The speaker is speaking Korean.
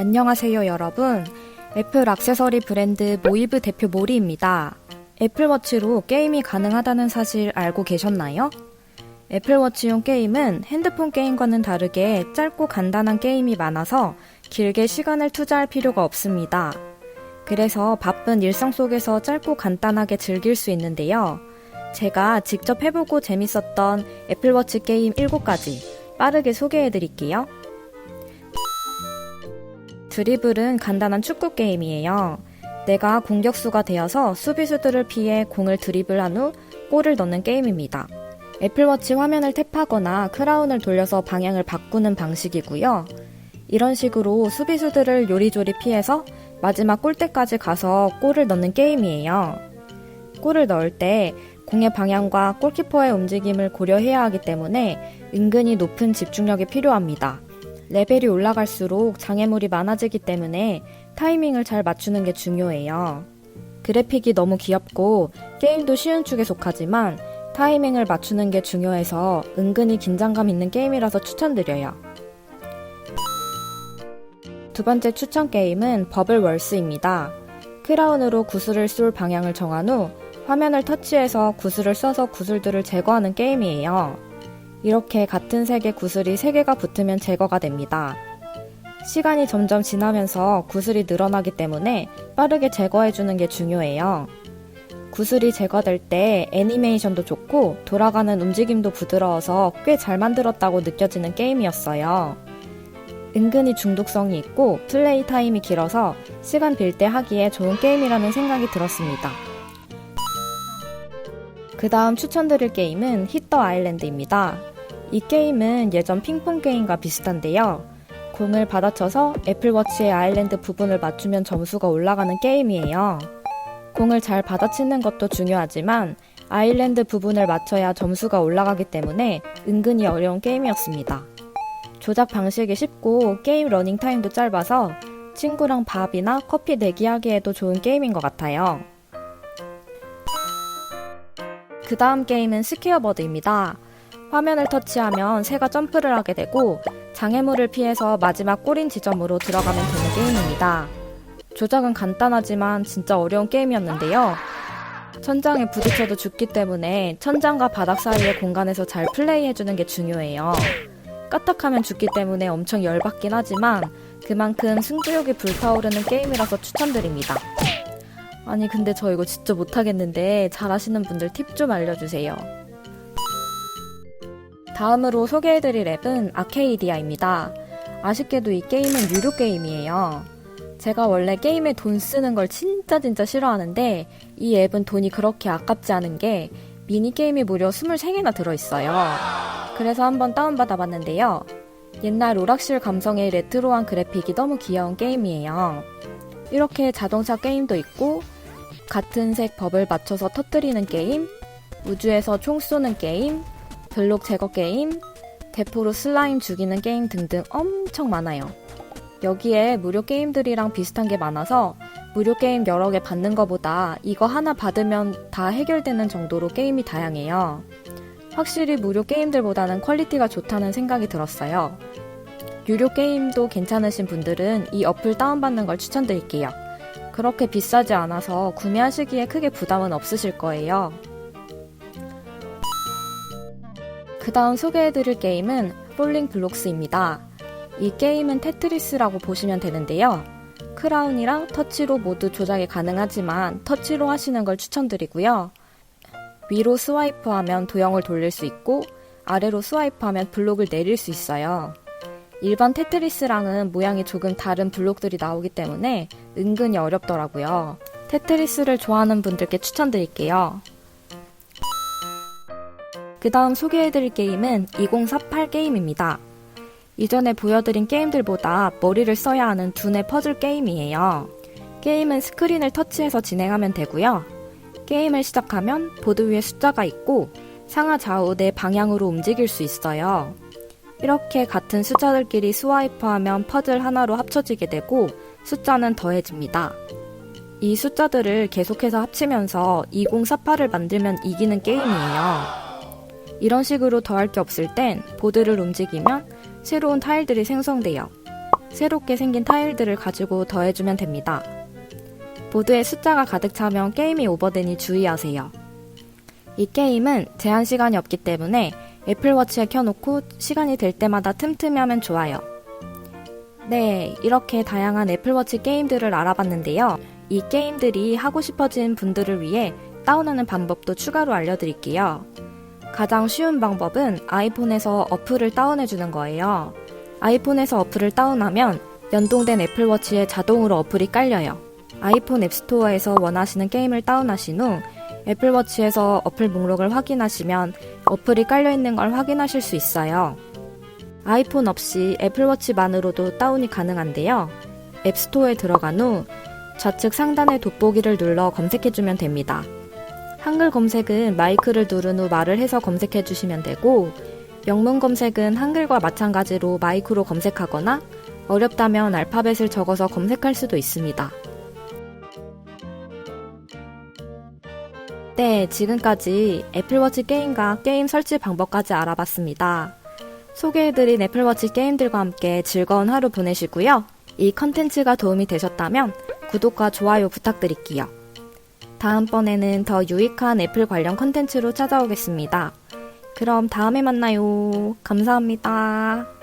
안녕하세요, 여러분. 애플 액세서리 브랜드 모이브 대표 모리입니다. 애플워치로 게임이 가능하다는 사실 알고 계셨나요? 애플워치용 게임은 핸드폰 게임과는 다르게 짧고 간단한 게임이 많아서 길게 시간을 투자할 필요가 없습니다. 그래서 바쁜 일상 속에서 짧고 간단하게 즐길 수 있는데요. 제가 직접 해보고 재밌었던 애플워치 게임 7가지 빠르게 소개해 드릴게요. 드리블은 간단한 축구 게임이에요. 내가 공격수가 되어서 수비수들을 피해 공을 드리블한 후 골을 넣는 게임입니다. 애플워치 화면을 탭하거나 크라운을 돌려서 방향을 바꾸는 방식이고요. 이런 식으로 수비수들을 요리조리 피해서 마지막 골대까지 가서 골을 넣는 게임이에요. 골을 넣을 때 공의 방향과 골키퍼의 움직임을 고려해야 하기 때문에 은근히 높은 집중력이 필요합니다. 레벨이 올라갈수록 장애물이 많아지기 때문에 타이밍을 잘 맞추는 게 중요해요. 그래픽이 너무 귀엽고 게임도 쉬운 축에 속하지만 타이밍을 맞추는 게 중요해서 은근히 긴장감 있는 게임이라서 추천드려요. 두 번째 추천 게임은 버블 월스입니다. 크라운으로 구슬을 쏠 방향을 정한 후 화면을 터치해서 구슬을 써서 구슬들을 제거하는 게임이에요. 이렇게 같은 색의 구슬이 3개가 붙으면 제거가 됩니다. 시간이 점점 지나면서 구슬이 늘어나기 때문에 빠르게 제거해주는 게 중요해요. 구슬이 제거될 때 애니메이션도 좋고 돌아가는 움직임도 부드러워서 꽤 잘 만들었다고 느껴지는 게임이었어요. 은근히 중독성이 있고 플레이 타임이 길어서 시간 빌 때 하기에 좋은 게임이라는 생각이 들었습니다. 그 다음 추천드릴 게임은 히터 아일랜드입니다. 이 게임은 예전 핑퐁 게임과 비슷한데요. 공을 받아쳐서 애플워치의 아일랜드 부분을 맞추면 점수가 올라가는 게임이에요. 공을 잘 받아치는 것도 중요하지만 아일랜드 부분을 맞춰야 점수가 올라가기 때문에 은근히 어려운 게임이었습니다. 조작 방식이 쉽고 게임 러닝 타임도 짧아서 친구랑 밥이나 커피 내기하기에도 좋은 게임인 것 같아요. 그 다음 게임은 스퀘어버드입니다. 화면을 터치하면 새가 점프를 하게 되고 장애물을 피해서 마지막 꼬린 지점으로 들어가면 되는 게임입니다. 조작은 간단하지만 진짜 어려운 게임이었는데요. 천장에 부딪혀도 죽기 때문에 천장과 바닥 사이의 공간에서 잘 플레이해주는 게 중요해요. 까딱하면 죽기 때문에 엄청 열받긴 하지만 그만큼 승부욕이 불타오르는 게임이라서 추천드립니다. 아니 근데 저 이거 진짜 못하겠는데 잘하시는 분들 팁 좀 알려주세요. 다음으로 소개해드릴 앱은 아케이디아입니다. 아쉽게도 이 게임은 유료 게임이에요. 제가 원래 게임에 돈 쓰는 걸 진짜 진짜 싫어하는데 이 앱은 돈이 그렇게 아깝지 않은 게 미니게임이 무려 23개나 들어있어요. 그래서 한번 다운받아 봤는데요. 옛날 오락실 감성의 레트로한 그래픽이 너무 귀여운 게임이에요. 이렇게 자동차 게임도 있고 같은 색 법을 맞춰서 터뜨리는 게임, 우주에서 총 쏘는 게임, 블록 제거 게임, 대포로 슬라임 죽이는 게임 등등 엄청 많아요. 여기에 무료 게임들이랑 비슷한 게 많아서 무료 게임 여러 개 받는 것보다 이거 하나 받으면 다 해결되는 정도로 게임이 다양해요. 확실히 무료 게임들보다는 퀄리티가 좋다는 생각이 들었어요. 유료 게임도 괜찮으신 분들은 이 어플 다운받는 걸 추천드릴게요. 그렇게 비싸지 않아서 구매하시기에 크게 부담은 없으실 거예요. 그 다음 소개해드릴 게임은 폴링 블록스입니다. 이 게임은 테트리스라고 보시면 되는데요. 크라운이랑 터치로 모두 조작이 가능하지만 터치로 하시는 걸 추천드리고요. 위로 스와이프하면 도형을 돌릴 수 있고 아래로 스와이프하면 블록을 내릴 수 있어요. 일반 테트리스랑은 모양이 조금 다른 블록들이 나오기 때문에 은근히 어렵더라고요. 테트리스를 좋아하는 분들께 추천드릴게요. 그 다음 소개해드릴 게임은 2048 게임입니다. 이전에 보여드린 게임들보다 머리를 써야 하는 두뇌 퍼즐 게임이에요. 게임은 스크린을 터치해서 진행하면 되고요. 게임을 시작하면 보드 위에 숫자가 있고 상하 좌우 내 방향으로 움직일 수 있어요. 이렇게 같은 숫자들끼리 스와이프하면 퍼즐 하나로 합쳐지게 되고 숫자는 더해집니다. 이 숫자들을 계속해서 합치면서 2048을 만들면 이기는 게임이에요. 이런 식으로 더할 게 없을 땐 보드를 움직이면 새로운 타일들이 생성돼요. 새롭게 생긴 타일들을 가지고 더해주면 됩니다. 보드에 숫자가 가득 차면 게임이 오버되니 주의하세요. 이 게임은 제한 시간이 없기 때문에 애플워치에 켜놓고 시간이 될 때마다 틈틈이 하면 좋아요. 네, 이렇게 다양한 애플워치 게임들을 알아봤는데요. 이 게임들이 하고 싶어진 분들을 위해 다운하는 방법도 추가로 알려드릴게요. 가장 쉬운 방법은 아이폰에서 어플을 다운해주는 거예요. 아이폰에서 어플을 다운하면 연동된 애플워치에 자동으로 어플이 깔려요. 아이폰 앱스토어에서 원하시는 게임을 다운하신 후 애플워치에서 어플 목록을 확인하시면 어플이 깔려있는 걸 확인하실 수 있어요. 아이폰 없이 애플워치만으로도 다운이 가능한데요. 앱스토어에 들어간 후 좌측 상단의 돋보기를 눌러 검색해주면 됩니다. 한글 검색은 마이크를 누른 후 말을 해서 검색해주시면 되고, 영문 검색은 한글과 마찬가지로 마이크로 검색하거나 어렵다면 알파벳을 적어서 검색할 수도 있습니다. 네, 지금까지 애플워치 게임과 게임 설치 방법까지 알아봤습니다. 소개해드린 애플워치 게임들과 함께 즐거운 하루 보내시고요. 이 컨텐츠가 도움이 되셨다면 구독과 좋아요 부탁드릴게요. 다음번에는 더 유익한 애플 관련 컨텐츠로 찾아오겠습니다. 그럼 다음에 만나요. 감사합니다.